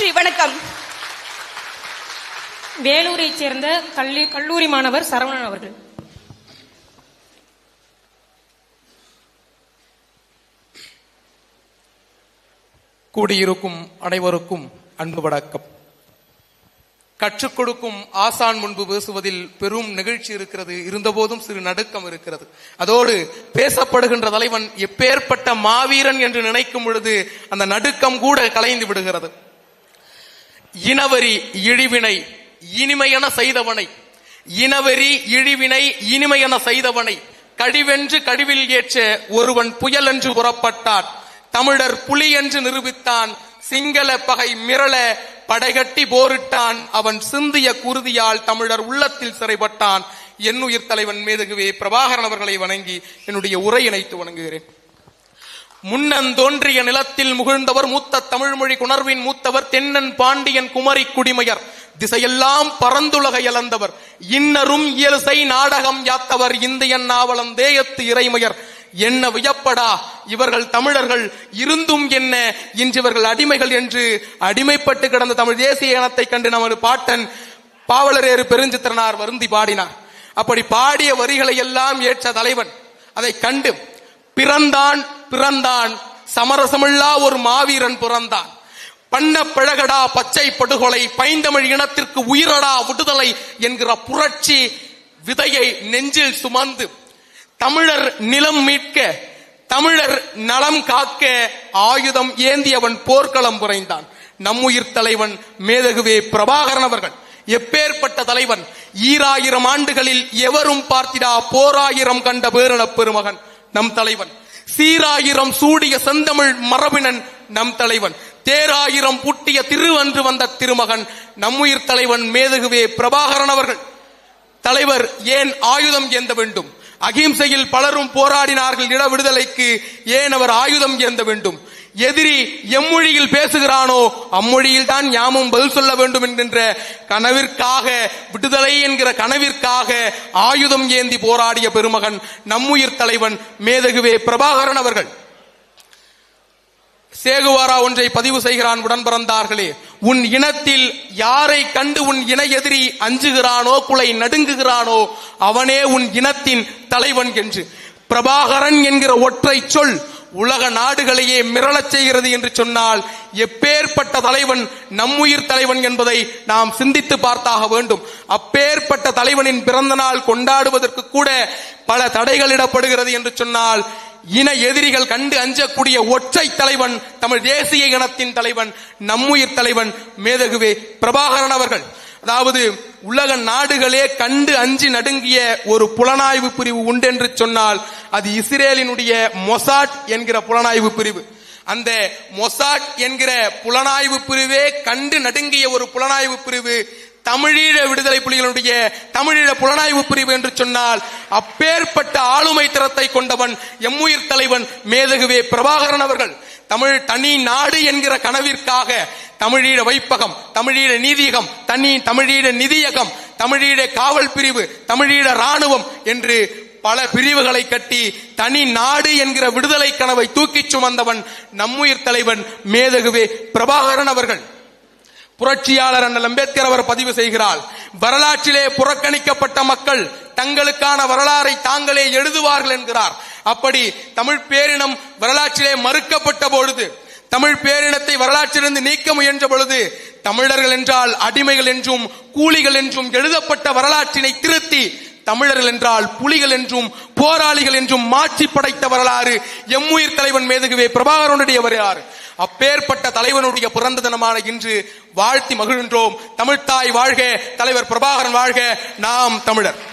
நன்றி வணக்கம். வேலூரைச் சேர்ந்த கல்லி கல்லூரி மாணவர் சரவணன் அவர்கள். கூடியிருக்கும் அனைவருக்கும் அன்பு வணக்கம். கற்றுக் கொடுக்கும் ஆசான் முன்பு பேசுவதில் பெரும் நிகழ்ச்சி இருக்கிறது. இருந்தபோதும் சிறு நடுக்கம் இருக்கிறது. அதோடு பேசப்படுகின்ற தலைவன் எப்பேற்பட்ட மாவீரன் என்று நினைக்கும் பொழுது அந்த நடுக்கம் கூட கலைந்து விடுகிறது. இனவரி இழிவினை இனிமையென செய்தவனை. இனவெறி இழிவினை இனிமையென செய்தவனை. கழிவென்று கழிவில் ஏற்ற ஒருவன் புயல் என்று புறப்பட்டான். தமிழர் புலி என்று நிரூபித்தான். சிங்கள பகை மிரள படைகட்டி போரிட்டான். அவன் சிந்திய குருதியால் தமிழர் உள்ளத்தில் சிறைப்பட்டான். என்னுயிர் தலைவன் மேதகுவே பிரபாகரன் அவர்களை வணங்கி என்னுடைய உரையினைத்து வணங்குகிறேன். முன்னந்தோன்றிய நிலத்தில் முகிழ்ந்தவர் மூத்த தமிழ்மொழி குணர்வின் மூத்தவர் தென்னன் பாண்டியன் குமரி குடிமையர். திசையெல்லாம் பரந்துலக இழந்தவர். இன்னரும் இயல்சை நாடகம் யாத்தவர் இந்தியன் நாவலம் தேயத்து இறைமையர். என்ன வியப்படா இவர்கள் தமிழர்கள் இருந்தும் என்ன இன்று இவர்கள் அடிமைகள் என்று அடிமைப்பட்டு கிடந்த தமிழ் தேசிய இனத்தை கண்டு நமது பாட்டன் பாவலரேறு பெருஞ்சித்திரனார் வருந்தி பாடினார். அப்படி பாடிய வரிகளை எல்லாம் ஏற்ற தலைவன். அதை கண்டு பிறந்தான் பிறந்தான். சமரசமில்லா ஒரு மாவீரன் பிறந்தான். பண்ண பிழகடா பச்சை படுகொலை பைந்தமிழ் இனத்திற்கு உயிரடா விடுதலை என்கிற புரட்சி விதையை நெஞ்சில் சுமந்து தமிழர் நிலம் மீட்க தமிழர் நலம் காக்க ஆயுதம் ஏந்தியவன் போர்க்களம் புரைந்தான். நம்முயிர் தலைவன் மேதகுவே பிரபாகரன் அவர்கள். எப்பேற்பட்ட தலைவன்? ஈராயிரம் ஆண்டுகளில் எவரும் பார்த்திடா போராயிரம் கண்ட பேரணப் பெருமகன் நம் தலைவன். சீராயிரம் சூடிய செந்தமிழ் மரபினன் நம் தலைவன். தேராயிரம் புட்டிய திருவன்று வந்த திருமகன் நம்முயிர் தலைவன் மேதகுவே பிரபாகரன் அவர்கள். தலைவர் ஏன் ஆயுதம் ஏந்த வேண்டும்? அகிம்சையில் பலரும் போராடினார்கள் இட விடுதலைக்கு ஏன் அவர் ஆயுதம் ஏந்த வேண்டும்? எதிரி எம்மொழியில் பேசுகிறானோ அம்மொழியில் தான் யாமும் பதில் சொல்ல வேண்டும் என்கின்ற கனவிற்காக விடுதலை என்கிற கனவிற்காக ஆயுதம் ஏந்தி போராடிய பெருமகன் நம்முயிர் தலைவன் மேதகுவே பிரபாகரன் அவர்கள். சேகுவாரா ஒன்றை பதிவு செய்கிறான் உடன் பிறந்தார்களே உன் இனத்தில் யாரை கண்டு உன் இன எதிரி அஞ்சுகிறானோ குலை நடுங்குகிறானோ அவனே உன் இனத்தின் தலைவன் என்று. பிரபாகரன் என்கிற ஒற்றை சொல் உலக நாடுகளையே மிரளச் செய்கிறது என்று சொன்னால் எப்பேற்பட்ட தலைவன் நம்முயிர் தலைவன் என்பதை நாம் சிந்தித்து பார்த்தாக வேண்டும். அப்பேற்பட்ட தலைவனின் பிறந்த நாள் கொண்டாடுவதற்கு கூட பல தடைகள் இடப்படுகிறது என்று சொன்னால் இன எதிரிகள் கண்டு அஞ்சக்கூடிய ஒற்றை தலைவன் தமிழ் தேசிய இனத்தின் தலைவன் நம்முயிர் தலைவன் மேதகுவே பிரபாகரன் அவர்கள். அதாவது உலக நாடுகளே கண்டு அஞ்சி நடுங்கிய ஒரு புலனாய்வு பிரிவு உண்டென்று சொன்னால் அது இஸ்ரேலினுடைய மொசாட் என்கிற புலனாய்வு பிரிவு. அந்த மொசாட் என்கிற புலனாய்வு பிரிவே கண்டு நடுங்கிய ஒரு புலனாய்வு பிரிவு தமிழீழ விடுதலை புலிகளுடைய தமிழீழ புலனாய்வு பிரிவு என்று சொன்னால் அப்பேற்பட்ட ஆளுமை திறத்தை கொண்டவன் எம்முயிர் தலைவன் மேதகுவே பிரபாகரன் அவர்கள். தமிழ் தனி நாடு என்கிற கனவிற்காக தமிழீழ வைப்பகம் தமிழீழ நீதியகம் தனி தமிழீழ நிதியகம் தமிழீழ காவல் பிரிவு தமிழீழ ராணுவம் என்று பல பிரிவுகளை கட்டி தனி நாடு என்கிற விடுதலை கனவை தூக்கிச் சுமந்தவன் நம்முயிர் தலைவன் மேதகுவே பிரபாகரன் அவர்கள். புரட்சியாளர் அண்ணல் அம்பேத்கர் அவர் பதிவு செய்கிறார் வரலாற்றிலே புறக்கணிக்கப்பட்ட மக்கள் தங்களுக்கான வரலாறை தாங்களே எழுதுவார்கள் என்கிறார். அப்படி தமிழ் பேரினம் வரலாற்றிலே மறுக்கப்பட்ட பொழுது தமிழ் பேரினத்தை வரலாற்றிலிருந்து நீக்க முயன்ற பொழுது தமிழர்கள் என்றால் அடிமைகள் என்றும் கூலிகள் என்றும் எழுதப்பட்ட வரலாற்றினை திருத்தி தமிழர்கள் என்றால் புலிகள் என்றும் போராளிகள் என்றும் மாற்றி படைத்த வரலாறு எம்முயிர் தலைவன் மேதகுவே பிரபாகரனுடைய வரலாறு. அப்பேற்பட்ட தலைவனுடைய பிறந்த தினமான இன்று வாழ்த்தி மகிழ்கின்றோம். தமிழ்தாய் வாழ்க தலைவர் பிரபாகரன் வாழ்க நாம் தமிழர்.